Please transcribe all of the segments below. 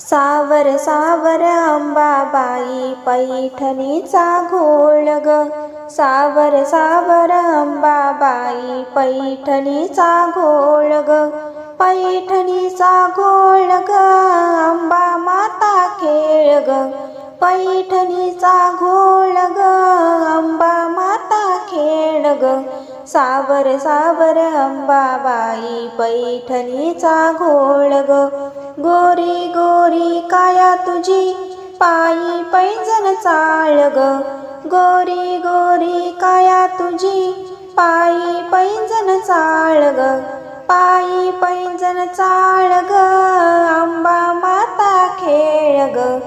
सावर सावर अंबाबाई पैठणीचा घोळ ग. सावर सावर अंबाबाई पैठणीचा घोळ ग. पैठणीचा घोळ ग अंबा माता खेळ ग. पैठणीचा घोळ ग अंबा माता खेळ ग. सावर सावर अंबाबाई पैठणीचा घोळ ग. गोरी गोरी काया तुझी पायी पैंजण चाळ ग. गोरी गोरी काया तुझी पायी पैंजण चाळ ग. पायी पैंजण चाळ ग अंबा माता खेळ ग.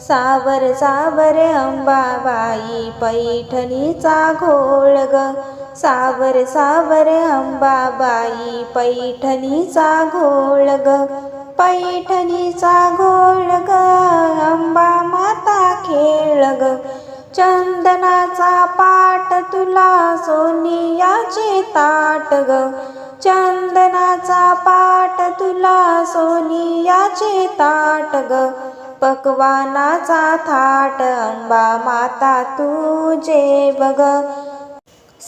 सावर सावर अंबाबाई पैठणीचा घोळ ग. सावर सावर अंबाबाई पैठणीचा घोळ ग पैठणीचा घोळ ग अंबा माता खेळ ग चंदनाचा पाट तुला सोनियाचे ताट ग चंदनाचा पाट तुला सोनियाचे ताट ग पकवानाचा थाट अंबा माता तुझे बघ.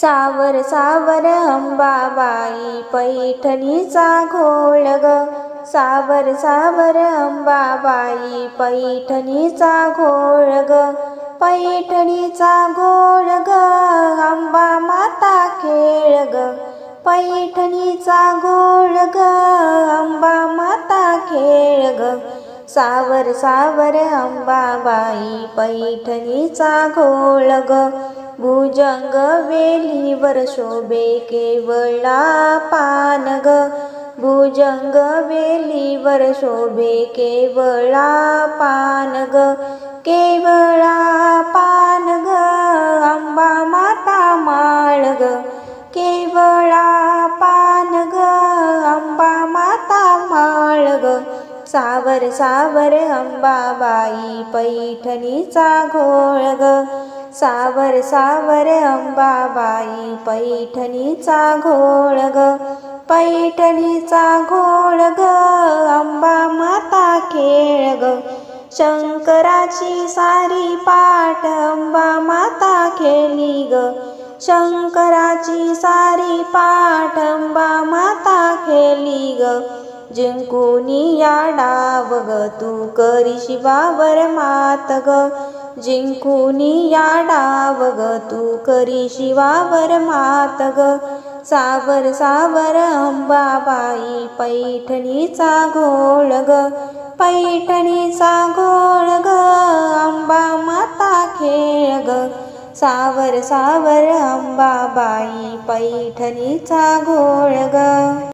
सावर सावर अंबाबाई पैठणीचा घोळ ग. सावर सावर अंबाबाई पैठणीचा घोळ ग. पैठणीचा घोळ ग. अंबा माता खेळ ग. पैठणीचा घोळ ग. अंबा माता खेळ ग. सावर सावर अंबाबाई पैठणीचा घोळ ग. भुजंग वेलीवर शोभे केवळा पान ग भुजंग वेलीवर शोभे केवळा पान ग केवळा पान ग अंबा माता माळ ग केवळा पान ग अंबा माता माळ ग सावर सावर अंबाबाई पैठणीचा घोळ ग सावर सावर अंबाबाई पैठणीचा घोळ ग. पैठणीचा घोळ ग अंबा माता खेळ ग. शंकराची सारी पाठ अंबा माता खेळली ग. शंकराची सारी पाठ अंबा माता खेळली ग. जिंकून या डाव ग तू करी शिवावर मात ग. जिंकुनी या डाव ग तू करी शिवावर मात ग सावर सावर अंबाबाई पैठणीचा घोळ ग पैठणीचा घोळ ग अंबा माता खेळ ग सावर सावर अंबाबाई पैठणीचा घोळ ग